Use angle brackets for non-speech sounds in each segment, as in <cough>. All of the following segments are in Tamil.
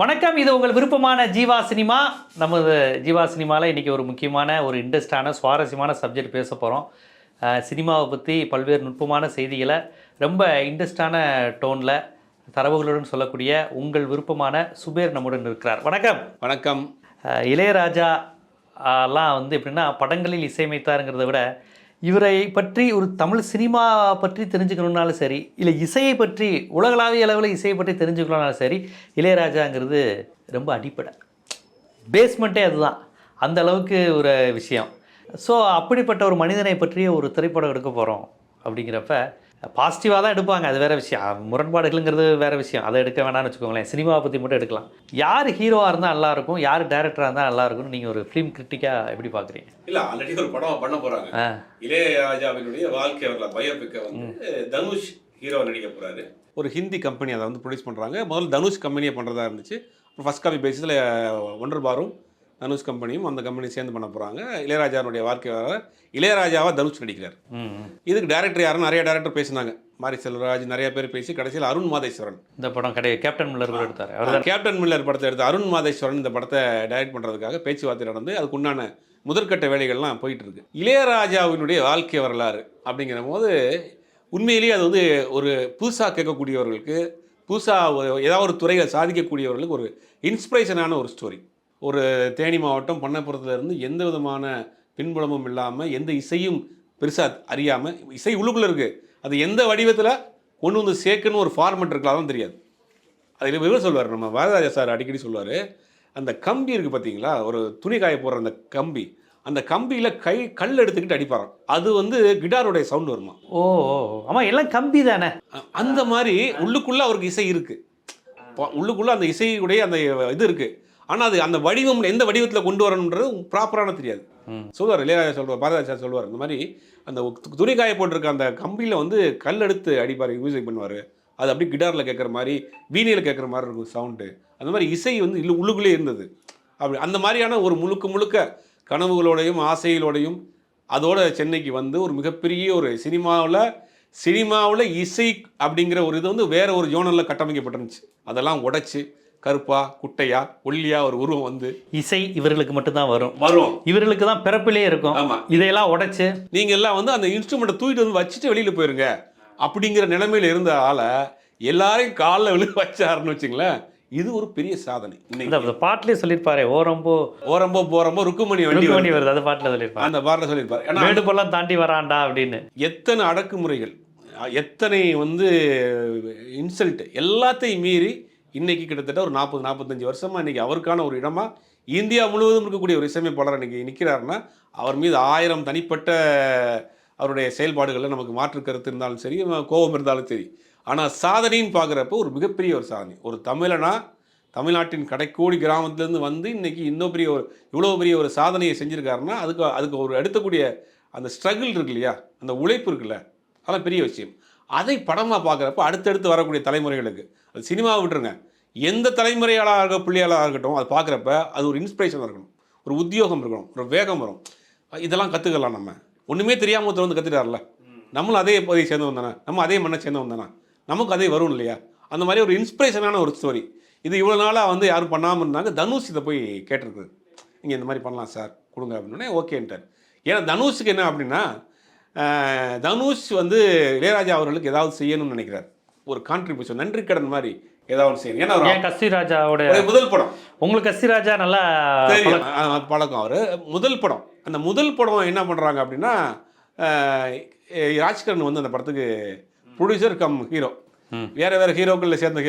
வணக்கம். இது உங்கள் விருப்பமான ஜீவா சினிமா. நமது ஜீவா சினிமாவில் இன்றைக்கி ஒரு முக்கியமான ஒரு இன்ட்ரெஸ்டான சுவாரஸ்யமான சப்ஜெக்ட் பேச போகிறோம் சினிமாவை பற்றி பல்வேறு நுட்பமான செய்திகளை ரொம்ப இன்ட்ரெஸ்டான டோனில் தரவுகளுடன் சொல்லக்கூடிய உங்கள் விருப்பமான சுபேர் நம்முடன் இருக்கிறார். வணக்கம். வணக்கம். இளையராஜா எல்லாம் வந்து எப்படின்னா படங்களில் இசையமைத்தாருங்கிறத விட இவரை பற்றி ஒரு தமிழ் சினிமா பற்றி தெரிஞ்சுக்கணுன்னாலும் சரி இல்லை இசையை பற்றி உலகளாவிய அளவில் இசையை பற்றி தெரிஞ்சுக்கணும்னாலும் சரி இளையராஜாங்கிறது ரொம்ப அடிப்படை. பேஸ்மெண்ட்டே அதுதான். அந்த அளவுக்கு ஒரு விஷயம். ஸோ அப்படிப்பட்ட ஒரு மனிதனை பற்றிய ஒரு திரைப்படம் எடுக்க போகிறோம் அப்படிங்கிறப்ப பாசிட்டிவாக தான் எடுப்பாங்க அது வேறு விஷயம். முரண்பாடுகள்ங்கிறது வேறு விஷயம். அதை எடுக்க வேணாம்னு வச்சுக்கோங்களேன். சினிமாவை பற்றி மட்டும் எடுக்கலாம். யார் ஹீரோவாக இருந்தால் நல்லா இருக்கும் யார் டேரக்டராக இருந்தால் நல்லா இருக்கும்னு நீங்கள் ஒரு ஃபிலிம் கிரிட்டிக்காக எப்படி பார்க்குறீங்க இல்ல ஆல்ரெடி ஒரு படம் பண்ண போறாங்க. ஆ. இளையராஜாவினுடைய வாழ்க்கை வரல பயோபிக்க வந்து தனுஷ் ஹீரோ நடிக்க போறாரு. ஒரு ஹிந்தி கம்பெனி அதை வந்து ப்ரொடியூஸ் பண்றாங்க. முதல்ல தனுஷ் கம்பெனியை பண்றதா இருந்துச்சு. அப்புறம் ஃபர்ஸ்ட் காப்பி பேசிஸில் ஒண்டர் பாரும் தனுஷ் கம்பெனியும் அந்த கம்பெனி சேர்ந்து பண்ண போறாங்க. இளையராஜாவுடைய வாழ்க்கை வரலாறு. இளையராஜாவா தனுஷ் நடிக்கிறார். இதுக்கு டேரக்டர் யாரும் நிறைய டேரக்டர் பேசினாங்க. மாரி செல்வராஜ் நிறைய பேர் பேசி கடைசியில் அருண் மாதேஸ்வரன். இந்த படம் கிடையாது. கேப்டன் மில்லர் கூட எடுத்தார். அவர் கேப்டன் மில்லர் படத்தை எடுத்த அருண் மாதேஸ்வரன் இந்த படத்தை டைரக்ட் பண்றதுக்காக பேச்சுவார்த்தை நடந்து அதுக்கு உண்டான முதற்கட்ட வேலைகள்லாம் போயிட்டு இருக்கு. இளையராஜாவினுடைய வாழ்க்கை வரலாறு அப்படிங்கிற போது உண்மையிலேயே அது வந்து ஒரு புதுசாக கேட்கக்கூடியவர்களுக்கு புதுசாக ஏதாவது ஒரு துறையில் சாதிக்கக்கூடியவர்களுக்கு ஒரு இன்ஸ்பிரேஷனான ஒரு ஸ்டோரி ஒரு தேனி மாவட்டம் பண்ணப்புறத்துல இருந்து எந்த விதமான பின்புலமும் இல்லாமல் எந்த இசையும் பெருசாக அறியாமல் இசை உள்ளுக்குள்ளே இருக்குது அது எந்த வடிவத்தில் கொண்டு வந்து சேர்க்கணும் ஒரு ஃபார்மெட் இருக்கலாம் தெரியாது. அதில் இவர் சொல்லுவார் நம்ம வரதராஜா சார் அடிக்கடி சொல்லுவார் அந்த கம்பி இருக்குது பார்த்தீங்களா ஒரு துணி காய போடுற அந்த கம்பி. அந்த கம்பியில் கை கல் எடுத்துக்கிட்டு அடிப்பாராம். அது வந்து கிட்டாருடைய சவுண்ட் வருமா? ஓ ஆமாம் எல்லாம் கம்பி தானே. அந்த மாதிரி உள்ளுக்குள்ளே அவருக்கு இசை இருக்குது உள்ளுக்குள்ளே அந்த இசையுடைய அந்த இது இருக்குது ஆனால் அது அந்த வடிவம் எந்த வடிவத்தில் கொண்டு வரணுன்றது ப்ராப்பரான தெரியாது. சொல்லுவார் இளையராஜா சொல்லுவார் பாரதிராஜா சார் சொல்லுவார் இந்த மாதிரி அந்த துணி காய போட்டிருக்க அந்த கம்பியில் வந்து கல் எடுத்து அடிப்பார் மியூசிக் பண்ணுவார். அது அப்படியே கிட்டாரில் கேட்குற மாதிரி வீணையில் கேட்குற மாதிரி இருக்கும் சவுண்டு அந்த மாதிரி இசை வந்து இல்லு உள்ளுக்குள்ளே இருந்தது. அப்படி அந்த மாதிரியான ஒரு முழுக்க முழுக்க கனவுகளோடையும் ஆசைகளோடையும் அதோட சென்னைக்கு வந்து ஒரு மிகப்பெரிய ஒரு சினிமாவில் சினிமாவில் இசை அப்படிங்கிற ஒரு இது வந்து வேற ஒரு ஜோனரில் கட்டமைக்கப்பட்டிருந்துச்சு. அதெல்லாம் உடைச்சு கருப்பா குட்டையா ஒல்லியா ஒரு உருவம் வந்து இசை இவர்களுக்கு மட்டும்தான் வரும். வரும். இவர்களுக்கு தான் பிறப்பிலே இருக்கும். ஆமா. இதையெல்லாம் உடைச்சு. நீங்க எல்லாம் வந்து அந்த இன்ஸ்ட்ருமெண்ட்டை தூக்கிட்டு வந்து வச்சுட்டு வெளியில போயிருங்க. அப்படிங்கிற நிலைமையில இருந்த ஆளை எல்லாரையும் காலில் விழு வச்சாருன்னு வச்சுங்களேன். இது ஒரு பெரிய சாதனை இந்த பாட்டிலே சொல்லியிருப்பாரு ஓரம்போ ஓரம்போ போறம்போ ருக்குமணி வண்டி வண்டி வருது. அது பாட்டில் சொல்லியிருப்பாரு. அந்த பாட்டில் சொல்லியிருப்பாரு. ஏன்னா மேடுபள்ளம் தாண்டி வரான்டா அப்படின்னு. எத்தனை அடக்குமுறைகள் எத்தனை வந்து இன்சல்ட் எல்லாத்தையும் மீறி இன்றைக்கி கிட்டத்தட்ட ஒரு நாற்பது நாற்பத்தஞ்சு வருஷமாக இன்றைக்கி அவருக்கான ஒரு இடமா இந்தியா முழுவதும் இருக்கக்கூடிய ஒரு இசையமைப்பாளர் இன்றைக்கி நிற்கிறாருன்னா அவர் மீது ஆயிரம் தனிப்பட்ட அவருடைய செயல்பாடுகளில் நமக்கு மாற்று கருத்து இருந்தாலும் சரி கோபம் இருந்தாலும் சரி. ஆனால் சாதனைன்னு பார்க்குறப்ப ஒரு மிகப்பெரிய ஒரு சாதனை. ஒரு தமிழனா தமிழ்நாட்டின் கடைக்கோடி கிராமத்துலேருந்து வந்து இன்னைக்கு இன்னும் பெரிய ஒரு இவ்வளோ பெரிய ஒரு சாதனையை செஞ்சுருக்காருன்னா அதுக்கு அதுக்கு ஒரு எடுத்தக்கூடிய அந்த ஸ்ட்ரகிள் இருக்கு இல்லையா? அந்த உழைப்பு இருக்குல்ல? அதெல்லாம் பெரிய விஷயம். அதை படமாக பார்க்குறப்ப அடுத்தடுத்து வரக்கூடிய தலைமுறைகளுக்கு. அது சினிமாவை விட்டுருங்க. எந்த தலைமுறையாளாக இருக்க பிள்ளையாளாக இருக்கட்டும் அது பார்க்குறப்ப அது ஒரு இன்ஸ்பிரேஷனாக இருக்கணும். ஒரு உத்தியோகம் இருக்கணும். ஒரு வேகம் வரும். இதெல்லாம் கற்றுக்கலாம் நம்ம. ஒன்றுமே தெரியாமல் ஒருத்தர் வந்து கற்றுட்டார்ல நம்மளும் அதே பகுதியை சேர்ந்தவன் தானே. நம்ம அதே மண்ணை சேர்ந்தவன் தானே. நமக்கு அதே வரும் இல்லையா? அந்த மாதிரி ஒரு இன்ஸ்பிரேஷனான ஒரு ஸ்டோரி இது இவ்வளோ நாளாக வந்து யாரும் பண்ணாமல் இருந்தாங்க. தனுஷ் இதை போய் கேட்டிருக்குது. நீங்கள் இந்த மாதிரி பண்ணலாம் சார். கொடுங்க அப்படின்னே ஓகேன்ட்டார். ஏன்னா தனுஷுக்கு என்ன அப்படின்னா தனுஷ் வந்து இளையராஜா அவர்களுக்கு ஏதாவது செய்யணும்னு நினைக்கிறார். ஒரு கான்ட்ரிபியூஷன் நன்றி கடன் மாதிரி ஏதாவது செய்யணும். ஏன்னா அவருடைய முதல் படம். உங்களுக்கு கஸ்தூரிராஜா நல்லா பழக்கம் அவர். முதல் படம். அந்த முதல் படம் என்ன பண்ணுறாங்க அப்படின்னா ராஜ்கரன் வந்து அந்த படத்துக்கு ப்ரொடியூசர் கம் ஹீரோ. வேற வேற ஹீரோக்களில் சேர்ந்து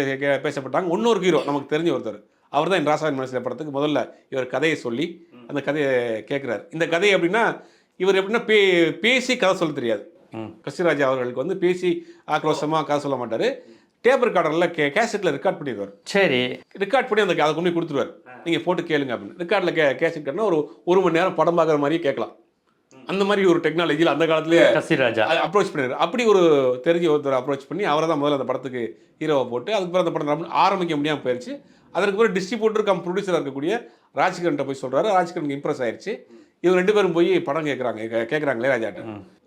பேசப்பட்டாங்க. இன்னொரு ஹீரோ நமக்கு தெரிஞ்ச ஒருத்தர். அவர் தான் ராசாயன் மனசில் படத்துக்கு முதல்ல இவர் கதையை சொல்லி அந்த கதையை கேட்குறாரு இந்த கதை எப்படின்னா இவர் எப்படின்னா பே பேசி கதை சொல்ல தெரியாது. ம். கஸ்தூராஜா அவர்களுக்கு வந்து பேசி ஆக்ரோஷமாக கதை சொல்ல மாட்டார். டேப் ரெக்கார்டரில் கே கேசட்டில் ரெக்கார்ட் பண்ணிடுவார். சரி. ரெக்கார்ட் பண்ணி அந்த அதை கொண்டு கொடுத்துருவார். நீங்கள் போட்டு கேளுங்க அப்படின்னு. ரெக்கார்டில் கே கேசட் கட்டினா ஒரு ஒரு மணி நேரம் படம் பார்க்குற மாதிரியே கேட்கலாம். அந்த மாதிரி ஒரு டெக்னாலஜியில் அந்த காலத்துலேயே கஸ்தூரி ராஜா அப்ரோச் பண்ணிடுறாரு அப்படி ஒரு தெரிஞ்ச ஒருத்தர் அப்ரோச் பண்ணி அவரை தான் முதல்ல அந்த படத்துக்கு ஹீரோவை போட்டு அதுக்கப்புறம் அந்த படம் ஆரம்பிக்க முடியாமல் போயிடுச்சு அதற்கு பிறகு டிஸ்ட்ரிபியூட்டர் கம் ப்ரொடியூசராக இருக்கக்கூடிய ராஜ்கிரன்ட்ட போய் சொல்கிறாரு ராஜ்கிரனுக்கு இம்ப்ரெஸ் ஆயிடுச்சு இவங்க ரெண்டு பேரும் போய் படம் கேட்குறாங்க கேட்குறாங்க இளையராஜாட்ட.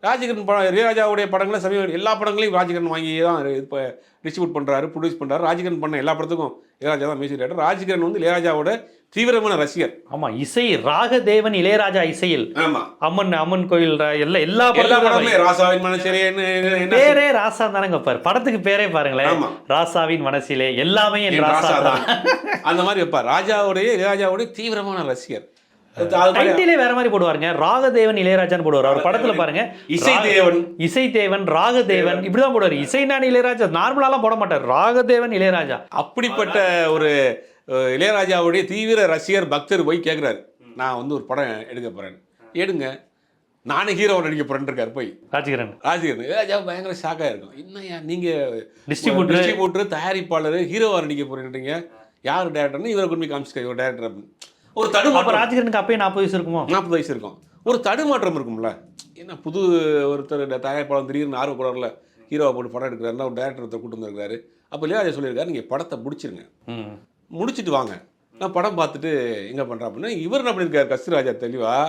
ராஜகிரன் படம் இளையராஜாவுடைய படங்களை சமீப எல்லா படங்களையும் ராஜகிரன் வாங்கி தான் இப்போ டிஸ்ட்ரிபியூட் பண்ணுறாரு ப்ரொடியூஸ் பண்ணுறாரு ராஜகிரன் பண்ண எல்லா படத்துக்கும் இளையராஜா தான் மியூசிக் டேரக்டர் ராஜகிரன் வந்து இளையராஜாவோட தீவிரமான ரசிகர். ஆமா இசை ராகதேவன் இளையராஜா இசையில். ஆமாம் அம்மன் அம்மன் கோயில் எல்லா எல்லா படங்களும் ராசாவின் மனசிலே பேரே ராசா தானங்க பாரு. படத்துக்கு பேரே பாருங்களேன். ஆமா. ராசாவின் மனசிலே எல்லாமே ராசா தான். அந்த மாதிரி வைப்பார். ராஜாவுடைய இளையராஜாவுடைய தீவிரமான ரசிகர். டைட்டிலே வேற மாதிரி போடுவாருங்க. ராகதேவன் இளையராஜான்னு போடுவார். அவர் படத்துல பாருங்க. இசை தேவன். இசை தேவன் ராகதேவன் இப்படிதான் போடுவார். இசை நான் இளையராஜா? நார்மலாலாம் போட மாட்டார். ராகதேவன் இளையராஜா. அப்படிப்பட்ட ஒரு இளையராஜாவுடைய தீவிர ரசிகர் பக்தர் போய் கேட்குறாரு நான் வந்து ஒரு படம் எடுக்க போறேன். எடுங்க. நானே ஹீரோ நடிக்க போறேன்னு இருக்காரு போய். ராஜகிரன் ராஜகிரன் இளையராஜா பயங்கர ஷாக்காக இருக்கும். என்னய்யா நீங்க Distributor. டிஸ்ட்ரிபியூட்டர் தயாரிப்பாளர் ஹீரோவா நடிக்க போறேன்றீங்க யார் டேரக்டர்னு இவரை கொண்டு போய் காமிச்சிருக்காரு டேரக்டர் அப்படின்னு. ஒரு தடுமாற்றம். ராஜகிரனுக்கு அப்பயே நாற்பது வயசு இருக்குமோ? நாற்பது வயசு இருக்கும். ஒரு தடுமாற்றம் இருக்கும்ல. என்ன புது ஒருத்தர் தயாரிப்பாளர் திடீர்னு ஆர்வ குரலில் ஹீரோவை போட்டு படம் எடுக்கிறாருன்னா ஒரு டேரக்டர் ஒருத்தர் கூட்டு வந்திருக்காரு அப்போ இளையராஜா சொல்லியிருக்காரு நீங்கள் படத்தை முடிச்சிருங்க. முடிச்சிட்டு வாங்க. நான் படம் பார்த்துட்டு எங்கே பண்ணுறேன் அப்படின்னா. இவர் என்ன பண்ணியிருக்காரு கஸ்தூராஜா தெளிவாக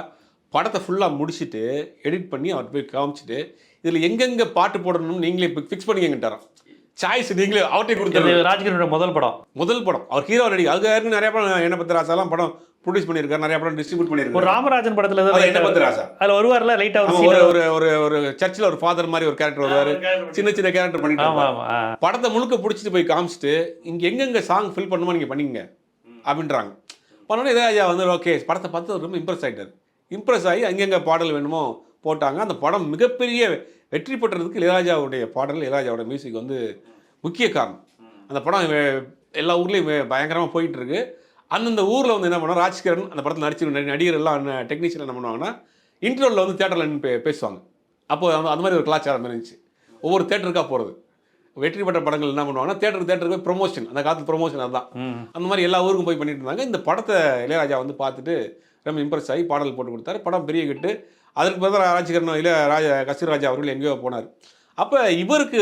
படத்தை ஃபுல்லாக முடிச்சுட்டு எடிட் பண்ணி அவர் போய் காமிச்சிட்டு இதில் எங்கெங்கே பாட்டு போடணும்னு நீங்களே ஃபிக்ஸ் பண்ணிக்கிட்டாராம் சாய்ஸ் நீங்களே அவர்கிட்ட இது கொடுத்தாரு ராஜகிரனோட முதல் படம். முதல் படம். அவர் ஹீரோ நடிகை அதுக்கு நிறைய படம் என்ன பத்து ராசாலாம் படம் ப்ரொடியூஸ் பண்ணியிருக்காரு நிறைய படம் டிஸ்ட்ரிபியூட் ஒரு பண்ணியிருக்காரு ராமராஜன் படத்துல என்ன பத்து ராசா அதுல வருவார்ல லைட்டா ஒரு ஒரு ஒரு ஒரு சர்ச்சில் ஒரு ஃபாதர் மாதிரி ஒரு கேரக்டர் வருவாரு. சின்ன சின்ன கேரக்டர் பண்ணிட்டு. படத்தை முழுக்க பிடிச்சிட்டு போய் காமிச்சிட்டு இங்க எங்கெங்க சாங் ஃபில் பண்ணுமோ நீங்க பண்ணிக்கங்க அப்படின்றாங்க. பண்ணோன்னே இளையராஜா வந்து ஓகே படத்தை பார்த்து ரொம்ப இம்ப்ரெஸ் ஆயிட்டாரு. இம்ப்ரெஸ் ஆகி அங்கெங்க பாடல் வேணுமோ போட்டாங்க. அந்த படம் மிகப்பெரிய வெற்றி பெற்றதுக்கு இளையராஜாவுடைய பாடல் இளையராஜாவோட மியூசிக் வந்து முக்கிய காரணம். அந்த படம் எல்லா ஊர்லேயும் பயங்கரமாக போயிட்டு இருக்கு. அந்தந்த ஊரில் வந்து என்ன பண்ணோம் ராஜ்கிரண் அந்த படத்தில் நடிச்சு நடிகர் எல்லாம் டெக்னீஷியன் என்ன பண்ணுவாங்கன்னா இன்டர்வலில் வந்து தேட்டரில் நின்று பே பேசுவாங்க. அப்போ அந்த அந்த மாதிரி ஒரு கலாச்சாரம் இருந்துச்சு. ஒவ்வொரு தேட்டருக்காக போகிறது வெற்றி பெற்ற படங்கள் என்ன பண்ணுவாங்கன்னா தேட்டருக்கு தேட்டருக்கு போய் ப்ரொமோஷன் அந்த காலத்து ப்ரொமோஷன் அதுதான். அந்த மாதிரி எல்லா ஊருக்கும் போய் பண்ணிட்டு இருந்தாங்க. இந்த படத்தை இளையராஜா வந்து பார்த்துட்டு ரொம்ப இம்ப்ரெஸ் ஆகி பாடல் போட்டு கொடுத்தாரு. படம் பெரிய கிட்டு அதற்கு பிறகு ராஜகிரணம் இல்லை ராஜ கஸ்தூராஜா அவர்கள் எங்கேயோ போனார். அப்போ இவருக்கு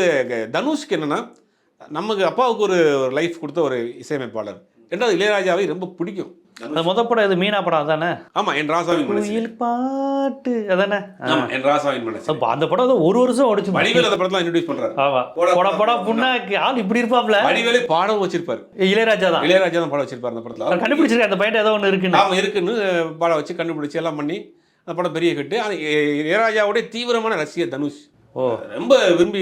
தனுஷ்க்கு என்னன்னா நமக்கு அப்பாவுக்கு ஒரு லைஃப் கொடுத்த ஒரு இசையமைப்பாளர். ரெண்டாவது இளையராஜாவை ரொம்ப பிடிக்கும். அந்த முத படம் இது மீனா படம் அதானே? ஆமா என் ராசாவின் மனசு. குயில் பாட்டு அதானே. ஆமா என் ராசாவின் மனசு. அப்ப அந்த படம் ஒரு வருஷம் ஓடிச்சு. வடிவேல் அந்த படத்துல இன்ட்ரடியூஸ் பண்றாரு. ஆமா. போட போட புண்ணாக்கு. ஆள் இப்படி இருப்பாப்ல? வடிவேலே பாடம் வச்சிருப்பாரு. இளையராஜா தான். இளையராஜா தான் பாடம் வச்சிருப்பாரு அந்த படத்துல. அவர் கண்டுபிடிச்சிருக்க அந்த பையன் ஏதோ ஒன்று இருக்குன்னு. ஆமா இருக்குன்னு பாடம் வச்சு கண்டுபிடிச்சு எல்லாம் பண்ணி அந்த படம் பெரிய கட்டு அது இளையராஜாவுடைய தீவிரமான ரசிகர் தனுஷ். ஓ. ரொம்ப விரும்பி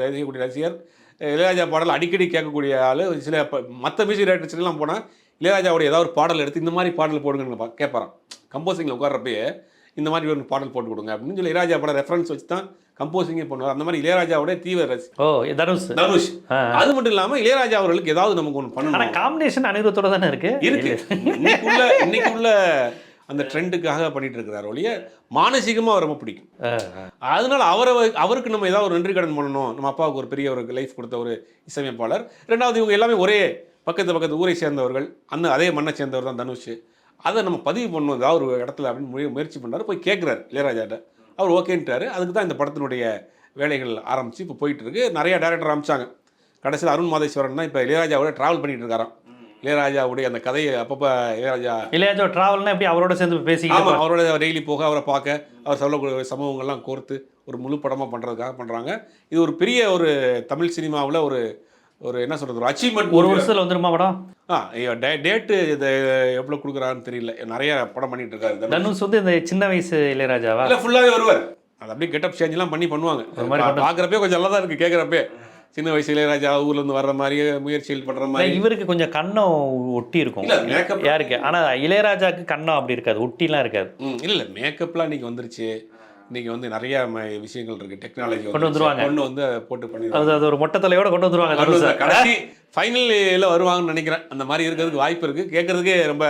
ரசிக்கக்கூடிய ரசிகர். இளையராஜா பாடல் அடிக்கடி கேட்கக்கூடிய ஆள். சில மற்ற மியூசிக் டைரக்டர்ஸ் எல்லாம் போனால் இளையராஜாவுடைய ஏதாவது ஒரு பாடல் எடுத்து இந்த மாதிரி பாடல் போடுங்கன்னு கேட்பாராம். கம்போசிங்கில் உட்கார்றப்பயே இந்த மாதிரி ஒரு பாடல் போட்டு கொடுங்க அப்படின்னு சொல்லி இளையராஜா படம் ரெஃபரன்ஸ் வச்சு தான் கம்போசிங்கே பண்ணுவார். அந்த மாதிரி இளையராஜாவுடைய தீவிர ரசி ஓ தனுஷ். தனுஷ். அது மட்டும் இல்லாமல் இளையராஜா அவர்களுக்கு ஏதாவது நமக்கு ஒன்று பண்ணணும். காம்பினேஷன் அனிருத்தோட தானே இருக்கு? இருக்கு. இன்னைக்குள்ள இன்னைக்குள்ள அந்த ட்ரெண்டுக்காக பண்ணிட்டு இருக்கிறார் ஒழிய மானசீகமாக அவர் ரொம்ப பிடிக்கும். அதனால அவரை அவருக்கு நம்ம ஏதாவது ஒரு நன்றி கடன் பண்ணணும். நம்ம அப்பாவுக்கு ஒரு பெரிய ஒரு லைஃப் கொடுத்த ஒரு இசையமைப்பாளர். ரெண்டாவது இவங்க எல்லாமே ஒரே பக்கத்து பக்கத்து ஊரை சேர்ந்தவர்கள். அந்த அதே மண்ணை சேர்ந்தவர் தான் தனுஷ். அதை நம்ம பதிவு பண்ணணும். ஏதாவது ஒரு இடத்துல அப்படின்னு முய- முயற்சி பண்ணாரு போய் கேட்குறாரு இளையராஜாட்ட. அவர் ஓகேன்ட்டாரு. அதுக்கு தான் இந்த படத்தினுடைய வேலைகள் ஆரம்பிச்சு இப்போ போயிட்டு இருக்கு நிறைய டேரக்டர் ஆரம்பிச்சாங்க கடைசியில் அருண் மாதேஸ்வரன் தான் இப்போ இளையராஜாவோட டிராவல் பண்ணிட்டு இருக்காராம். இளையராஜாவுடைய அந்த கதையை அப்பப்போ இளையராஜா இளையராஜா டிராவல்னா எப்படி அவரோட சேர்ந்து பேசிக்கிட்டு ஆமாம் அவரோட டெய்லி போக அவரை பார்க்க அவர் சொல்லக்கூடிய சம்பவங்கள்லாம் கோர்த்து ஒரு முழு படமாக பண்ணுறதுக்காக பண்ணுறாங்க இது ஒரு பெரிய ஒரு தமிழ் சினிமாவில் ஒரு ஒரு என்ன சொல்கிறது ஒரு அச்சீவ்மெண்ட் ஒரு வருஷத்துல வந்துருமா படம்? ஆ டேட்டு இது எவ்வளோ கொடுக்குறான்னு தெரியல. நிறைய படம் பண்ணிட்டு இருக்காரு தனுஷ். தனுஷ் வந்து இந்த சின்ன வயசு இளையராஜாவா? இல்ல ஃபுல்லாகவே வருவார். அது அப்படியே கெட்டப் சேஞ்ச்லாம் பண்ணி பண்ணுவாங்க. பார்க்குறப்பே கொஞ்சம் நல்லா தான் இருக்குது கேட்குறப்பே சின்ன வயசு இளையராஜா ஊர்ல இருந்து வர்ற மாதிரி முயற்சிகள் இல்ல, மாதிரி. இவருக்கு கொஞ்சம் கண்ணம் ஒட்டி இருக்கும் யாருக்கு? ஆனா இளையராஜாக்கு கண்ணம் அப்படி இருக்காது ஒட்டிலாம் இருக்காது. இல்லை இல்லை மேக்கப்லாம் இன்னைக்கு வந்துருச்சு. இன்னைக்கு வந்து நிறைய விஷயங்கள் இருக்கு. டெக்னாலஜி கொண்டு வந்துருவாங்க. கொண்டு வந்து போட்டு பண்ணி அது அது ஒரு மொட்டை தலையோட கொண்டு வந்துருவாங்க. கடைசி ஃபைனலில் வருவாங்கன்னு நினைக்கிறேன். அந்த மாதிரி இருக்கிறதுக்கு வாய்ப்பு இருக்கு. கேட்கறதுக்கே ரொம்ப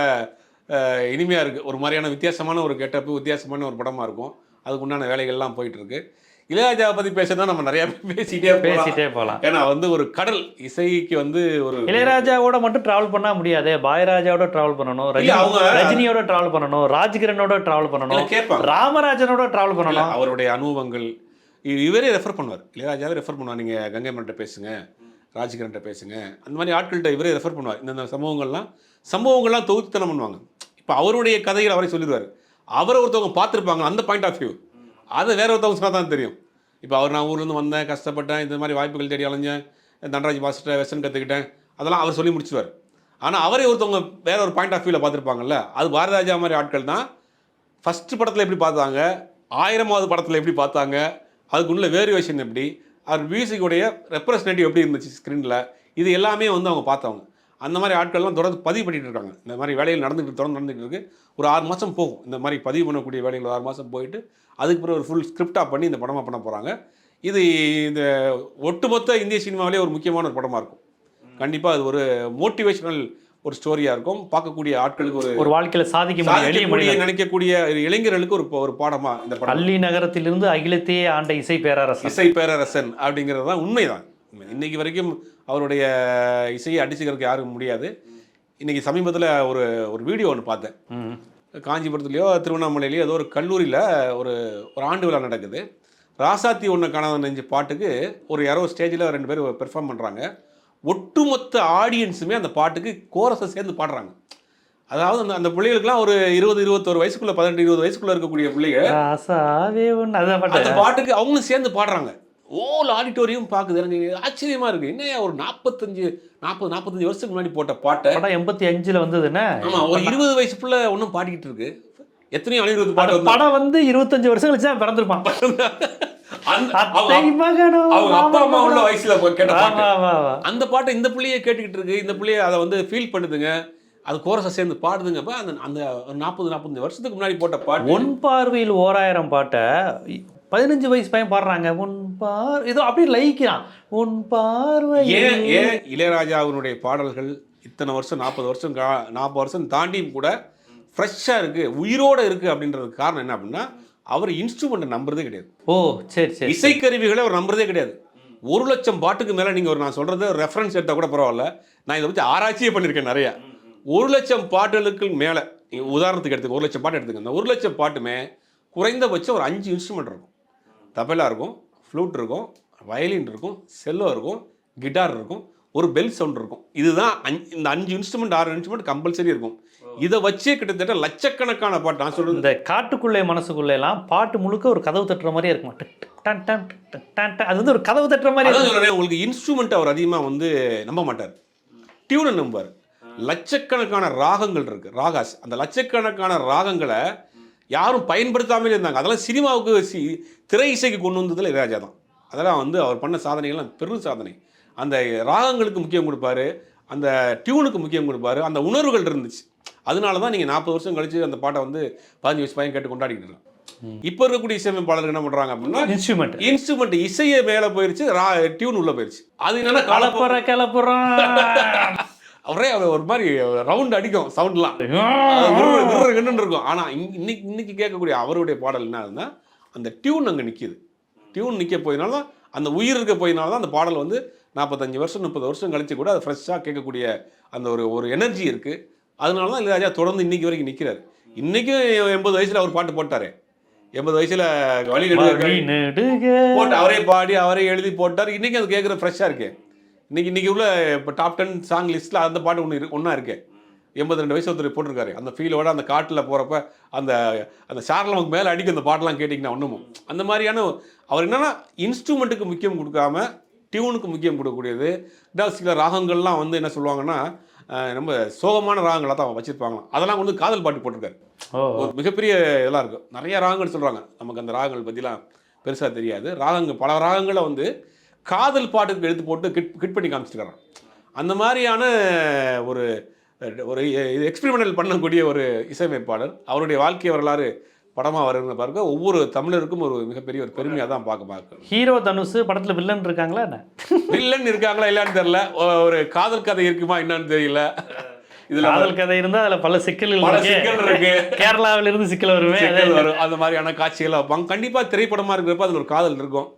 இனிமையா இருக்கு. ஒரு மாதிரியான வித்தியாசமான ஒரு கெட்டப்பு வித்தியாசமான ஒரு படமா இருக்கும். அதுக்கு உண்டான வேலைகள்லாம் போயிட்டு இருக்கு. இளையராஜாவை பத்தி பேசினா நம்ம நிறைய பேசிட்டே. பேசிட்டே போகலாம். ஏன்னா வந்து ஒரு கடல் இசைக்கு வந்து ஒரு இளையராஜாவோட மட்டும் டிராவல் பண்ணா முடியாது. பாயராஜாவோட டிராவல் பண்ணணும். ரஜினியோட டிராவல் பண்ணணும். ராஜ்கிரனோட டிராவல் பண்ணணும். ராமராஜனோட டிராவல் பண்ணணும். அவருடைய அனுபவங்கள். இவரே ரெஃபர் பண்ணுவார். இளையராஜாவே ரெஃபர் பண்ணுவார். நீங்க கங்கை மரன்ட்ட பேசுங்க. ராஜ்கிரன்ட்ட பேசுங்க. அந்த மாதிரி ஆட்கள்கிட்ட இவரே ரெஃபர் பண்ணுவார். இந்த சம்பவங்கள்லாம் சம்பவங்கள்லாம் தொகுத்துத்தனம் பண்ணுவாங்க. இப்போ அவருடைய கதைகள் அவரே சொல்லிடுவார். அவரை ஒருத்தவங்க பார்த்துருப்பாங்க. அந்த பாயிண்ட் ஆஃப் வியூ அதை வேற ஒருத்தவங்க சொன்னால் தான் தெரியும். இப்போ அவர் நான் ஊர்லேருந்து வந்தேன் கஷ்டப்பட்டேன் இந்த மாதிரி வாய்ப்புகள் தேடி அலைஞ்சேன் தண்டராஜ் பாஸ்டர் வெஸ்டர்ன் கற்றுக்கிட்டேன் அதெல்லாம் அவர் சொல்லி முடிச்சுவார் ஆனால் அவரே ஒருத்தவங்க வேற ஒரு பாயிண்ட் ஆஃப் வியூவில் பார்த்துருப்பாங்கல்ல அது பாரதிராஜா மாதிரி ஆட்கள் தான் ஃபஸ்ட்டு படத்தில் எப்படி பார்த்தாங்க ஆயிரமாவது படத்தில் எப்படி பார்த்தாங்க அதுக்குள்ள வேரியேஷன் எப்படி அவர் மியூசிக்குடைய ரெப்ரஸன்டேட்டிவ் எப்படி இருந்துச்சு ஸ்க்ரீனில் இது எல்லாமே வந்து அவங்க பார்த்தவங்க. அந்த மாதிரி ஆட்கள்லாம் தொடர்ந்து பதிவு பண்ணிட்டு இருக்காங்க. இந்த மாதிரி வேலைகள் நடந்துட்டு தொடர்ந்து நடந்துட்டு இருக்கு. ஒரு ஆறு மாதம் போகும். இந்த மாதிரி பதிவு பண்ணக்கூடிய வேலைகள் ஆறு மாதம் போயிட்டு அதுக்கு பிறகு ஒரு ஃபுல் ஸ்கிரிப்டாக பண்ணி இந்த படமாக பண்ண போகிறாங்க இது இந்த ஒட்டுமொத்த இந்திய சினிமாவிலே ஒரு முக்கியமான ஒரு படமாக இருக்கும். கண்டிப்பாக அது ஒரு மோட்டிவேஷனல் ஒரு ஸ்டோரியாக இருக்கும். பார்க்கக்கூடிய ஆட்களுக்கு ஒரு ஒரு வாழ்க்கையில சாதிக்க முடியும் நினைக்கக்கூடிய இளைஞர்களுக்கு ஒரு ஒரு பாடமா இந்த படம். பள்ளி நகரத்திலிருந்து அகிலத்தையே ஆண்ட இசை பேரரசன். இசை பேரரசன் அப்படிங்கிறது தான் உண்மைதான். இன்னைக்கு வரைக்கும் அவருடைய இசையை அடிச்சுக்கிறதுக்கு யாரும் முடியாது. இன்னைக்கு சமீபத்தில் ஒரு ஒரு வீடியோ ஒன்று பார்த்தேன். காஞ்சிபுரத்துலையோ திருவண்ணாமலையிலையோ ஏதோ ஒரு கல்லூரியில் ஒரு ஒரு ஆண்டு விழா நடக்குது. ராசாத்தி ஒன்று காணாத நெஞ்சு பாட்டுக்கு ஒரு யாரோ ஸ்டேஜில் ரெண்டு பேர் பெர்ஃபார்ம் பண்ணுறாங்க ஒட்டுமொத்த ஆடியன்ஸுமே அந்த பாட்டுக்கு கோரஸை சேர்ந்து பாடுறாங்க. அதாவது அந்த அந்த பிள்ளைகளுக்குலாம் ஒரு இருபது இருபத்தோரு வயசுக்குள்ள பதினெட்டு இருபது வயசுக்குள்ள இருக்கக்கூடிய பிள்ளைங்க அதான் அந்த பாட்டு பாட்டுக்கு அவங்களும் சேர்ந்து பாடுறாங்க. ஓல் ஆடிட்டோரியம் பார்க்குது. எனக்கு ஆச்சரியமா இருக்கு. என்னையா ஒரு நாற்பத்தஞ்சு நாற்பது நாற்பத்தஞ்சு வருஷத்துக்கு முன்னாடி போட்ட பாட்டை? எண்பத்தி அஞ்சுல வந்ததுன்னா ஆமா ஒரு இருபது வயசு புள்ள ஒன்றும் பாடிக்கிட்டு இருக்கு. எத்தனையோ அனிருத் பாட்டு படம் வந்து இருபத்தஞ்சு வருஷம் கழிச்சு தான் பிறந்திருப்பான். அவங்க அப்பா அம்மா உள்ள வயசுல கேட்ட அந்த பாட்டை இந்த புள்ளையே கேட்டுக்கிட்டு இருக்கு. இந்த புள்ளைய அதை வந்து ஃபீல் பண்ணுதுங்க. அது கோரஸை சேர்ந்து பாடுதுங்க. அப்ப அந்த அந்த நாற்பது நாற்பத்தஞ்சு வருஷத்துக்கு முன்னாடி போட்ட பாட்டு. ஒன் பார்வையில் ஓராயிரம் பாட்டை பதினஞ்சு வயசு பையன் பாடுறாங்க. உன் பார் ஏதோ அப்படியே லயிக்கிறான். உன் பார்வை ஏன் ஏன் இளையராஜாவினுடைய பாடல்கள் இத்தனை வருஷம் நாற்பது வருஷம் கா- நாற்பது வருஷம் தாண்டியும் கூட ஃப்ரெஷ்ஷாக இருக்கு உயிரோட இருக்கு அப்படின்றதுக்கு காரணம் என்ன அப்படின்னா அவர் இன்ஸ்ட்ருமெண்ட்டை நம்புறதே கிடையாது. ஓ சரி சரி இசைக்கருவிகளை அவர் நம்புறதே கிடையாது. ஒரு லட்சம் பாட்டுக்கு மேலே நீங்கள் ஒரு நான் சொல்கிறது ரெஃபரன்ஸ் எடுத்தால் கூட பரவாயில்ல. நான் இதை பற்றி ஆராய்ச்சியே பண்ணியிருக்கேன் நிறையா. ஒரு லட்சம் பாட்டுகளுக்கு மேலே உதாரணத்துக்கு எடுத்துக்க ஒரு லட்சம் பாட்டு எடுத்துக்க அந்த ஒரு லட்சம் பாட்டுமே குறைந்தபட்சம் ஒரு அஞ்சு இன்ஸ்ட்ருமெண்ட் இருக்கும். தபலா இருக்கும் ஃப்ளூட் இருக்கும் வயலின் இருக்கும் செல்லோ இருக்கும் கிட்டார் இருக்கும் ஒரு பெல் சவுண்ட் இருக்கும். இதுதான் அஞ்சு- இந்த அஞ்சு இன்ஸ்ட்ருமெண்ட் ஆறு இன்ஸ்ட்ருமெண்ட் கம்பல்சரி இருக்கும். இதை வச்சே கிட்டத்தட்ட லட்சக்கணக்கான பாட்டு நான் சொல்றது. இந்த காட்டுக்குள்ளே மனசுக்குள்ளே எல்லாம் பாட்டு முழுக்க ஒரு கதவு தட்டுற மாதிரியே இருக்குமா? டிக் டிக் டன் டன் டிக் டன் டன். அது வந்து ஒரு கதவு தட்டுற மாதிரி. சொல்றேன் உங்களுக்கு இன்ஸ்ட்ருமெண்ட் அவர் அதிகமாக வந்து நம்ப மாட்டார். டியூனை நம்புவார். லட்சக்கணக்கான ராகங்கள் இருக்கு. ராகாஸ். அந்த லட்சக்கணக்கான ராகங்களை யாரும் பயன்படுத்தாமலே இருந்தாங்க. அதெல்லாம் சினிமாவுக்கு சி திரை இசைக்கு கொண்டு வந்ததில் இளையராஜா தான். அதெல்லாம் வந்து அவர் பண்ண சாதனைகள்லாம் பெரும் சாதனை. அந்த ராகங்களுக்கு முக்கியம் கொடுப்பாரு அந்த டியூனுக்கு முக்கியம் கொடுப்பாரு அந்த உணர்வுகள் இருந்துச்சு. அதனால தான் நீங்கள் நாற்பது வருஷம் கழிச்சு அந்த பாட்டை வந்து பதினஞ்சு வயசு பையன் கேட்டு கொண்டாடிக்கிட்டு இருக்கலாம் இப்போ இருக்கக்கூடிய இசையமைப்பாளர்கள் என்ன பண்ணுறாங்க அப்படின்னா இன்ஸ்ட்ருமெண்ட் இன்ஸ்ட்ருமெண்ட் இசையே மேலே போயிருச்சு ரா டியூன் உள்ள போயிருச்சு. அது என்னன்னா கலப்ப கலப்புற கிளப்புறோம் <laughs> அவரே அவர் ஒரு மாதிரி ரவுண்ட் அடிக்கும் சவுண்ட்லாம் இருக்கும். ஆனா இங்க- இன்னைக்கு இன்னைக்கு கேட்கக்கூடிய அவருடைய பாடல் என்ன ஆகுதுன்னா அந்த டியூன் அங்க நிக்குது. டியூன் நிக்க போயினால தான் அந்த உயிர் இருக்க போயினால தான் அந்த பாடல் வந்து நாற்பத்தஞ்சு வருஷம் முப்பது வருஷம் கழிச்சு கூட அது ஃப்ரெஷ்ஷாக கேட்கக்கூடிய அந்த ஒரு ஒரு எனர்ஜி இருக்கு. அதனால தான் இளையராஜா தொடர்ந்து இன்னைக்கு வரைக்கும் நிக்கிறாரு. இன்னைக்கும் எண்பது வயசுல அவர் பாட்டு போட்டாரு. எண்பது வயசுல வழி போட்டு அவரே பாடி அவரே எழுதி போட்டார். இன்னைக்கு அது கேட்குற ஃப்ரெஷ்ஷாக இருக்கு. இன்னைக்கு இன்னைக்கு உள்ள இப்போ டாப் டென் சாங் லிஸ்ட்டில் அந்த பாட்டு ஒன்று இருக்கு ஒன்றா இருக்கு. எண்பத்தி ரெண்டு வயசு ஒருத்தர் போட்டிருக்காரு. அந்த ஃபீலோட அந்த காட்டில் போகிறப்ப அந்த அந்த சாரில் நமக்கு மேலே அடிக்க அந்த பாட்டெல்லாம் கேட்டிங்கன்னா ஒன்றுமும் அந்த மாதிரியான அவர் என்னன்னா இன்ஸ்ட்ருமெண்ட்டுக்கு முக்கியம் கொடுக்காம டியூனுக்கு முக்கியம் கொடுக்கக்கூடியது. இதாவது சில ராகங்கள்லாம் வந்து என்ன சொல்லுவாங்கன்னா ரொம்ப சோகமான ராகங்களாக தான் வச்சுருப்பாங்களாம். அதெல்லாம் கொண்டு காதல் பாட்டு போட்டிருக்காரு. ஒரு மிகப்பெரிய இதெல்லாம் இருக்கும் நிறைய ராகங்கள் சொல்கிறாங்க நமக்கு அந்த ராகங்கள் பற்றிலாம் பெருசாக தெரியாது. ராகங்கள் பல ராகங்களை வந்து காதல் பாட்டுக்கு எடுத்து போட்டு கிட் கிட் பண்ணி காமிச்சிருக்காங்க அந்த மாதிரியான ஒரு ஒரு எக்ஸ்பெரிமெண்டல் பண்ணக்கூடிய ஒரு இசையமைப்பாளர். அவருடைய வாழ்க்கை வரலாறு படமாக வருங்க பாருங்க. ஒவ்வொரு தமிழருக்கும் ஒரு மிகப்பெரிய ஒரு பெருமையாக தான் பார்க்க பார்க்கணும் ஹீரோ தனுஷ் படத்துல வில்லன் இருக்காங்களா என்ன? வில்லன் இருக்காங்களா இல்லையான்னு தெரியல. ஒரு காதல் கதை இருக்குமா என்னன்னு தெரியல. இதுல காதல் கதை இருந்தா அதுல பல சிக்கல்கள் பல. சிக்கல் இருக்கு. கேரளாவில இருந்து சிக்கல் வருமே வரும். அந்த மாதிரியான காட்சிகள் வைப்பாங்க கண்டிப்பா திரைப்படமா இருக்கிறப்ப அதுல ஒரு காதல் இருக்கும்.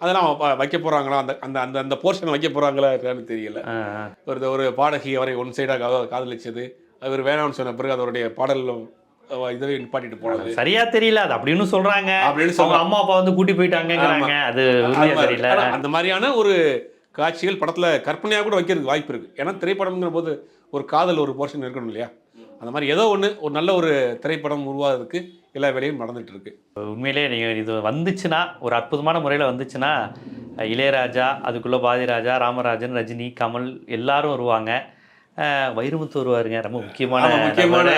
அதெல்லாம் வைக்க போறாங்களா? அந்த அந்த அந்த அந்த போர்ஷன் வைக்க போறாங்களா இருக்கான்னு தெரியல. ஒரு ஒரு பாடகி அவரை ஒன் சைடாக காதலிச்சது. அவர் வேணாம்னு சொன்ன பிறகு அதோடைய பாடல் இதவே நிப்பாட்டிட்டு போனது. சரியா தெரியல. அது அப்படின்னு சொல்றாங்க. அப்படின்னு சொல்றாங்க. அம்மா அப்பா வந்து கூட்டி போயிட்டாங்கங்கிறாங்க. அது. தெரியல. அந்த மாதிரியான ஒரு காட்சிகள் படத்துல கற்பனையாக கூட வைக்கிறதுக்கு வாய்ப்பு இருக்கு. ஏன்னா திரைப்படம்ங்கிற போது ஒரு காதல் ஒரு போர்ஷன் இருக்கணும் இல்லையா? அந்த மாதிரி ஏதோ ஒன்று ஒரு நல்ல ஒரு திரைப்படம் உருவாகிறதுக்கு எல்லா வேலையும் நடந்துட்டு இருக்கு உண்மையிலே நீங்கள் இது வந்துச்சுன்னா ஒரு அற்புதமான முறையில் வந்துச்சுன்னா இளையராஜா அதுக்குள்ளே பாதிராஜா ராமராஜன் ரஜினி கமல் எல்லாரும் வருவாங்க. வைரமுத்து வருவாருங்க. ரொம்ப முக்கியமான முக்கியமான.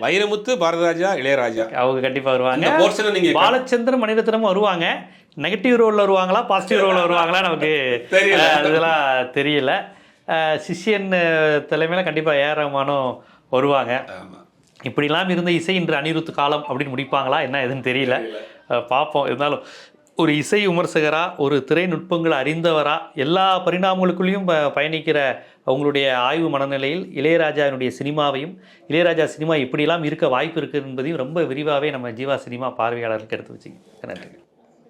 வைரமுத்து பாரதராஜா இளையராஜா. அவங்க கண்டிப்பாக வருவாங்க. அந்த போர்ஷனை நீங்க பாலச்சந்திரன் மணிரத்னமும் வருவாங்க. நெகட்டிவ் ரோலில் வருவாங்களா பாசிட்டிவ் ரோலில் வருவாங்களா நமக்கு தெரியல. அஹ், இதெல்லாம் தெரியல. சிஷ்யன் தலைமையில கண்டிப்பாக ஏ ரஹ்மானும் வருவாங்க. ஆமா. இப்படிலாம் இருந்த இசை இன்று அனிருத் காலம் அப்படின்னு முடிப்பாங்களா? என்ன எதுன்னு தெரியல. பார்ப்போம். இருந்தாலும் ஒரு இசை விமர்சகரா ஒரு திரைநுட்பங்களை அறிந்தவரா எல்லா பரிணாமங்களுக்குள்ளேயும் ப- பயணிக்கிற அவங்களுடைய ஆய்வு மனநிலையில் இளையராஜாவினுடைய சினிமாவையும் இளையராஜா சினிமா இப்படியெல்லாம் இருக்க வாய்ப்பு இருக்குது என்பதையும் ரொம்ப விரிவாகவே நம்ம ஜீவா சினிமா பார்வையாளருக்கு எடுத்து வச்சுங்க நன்றி.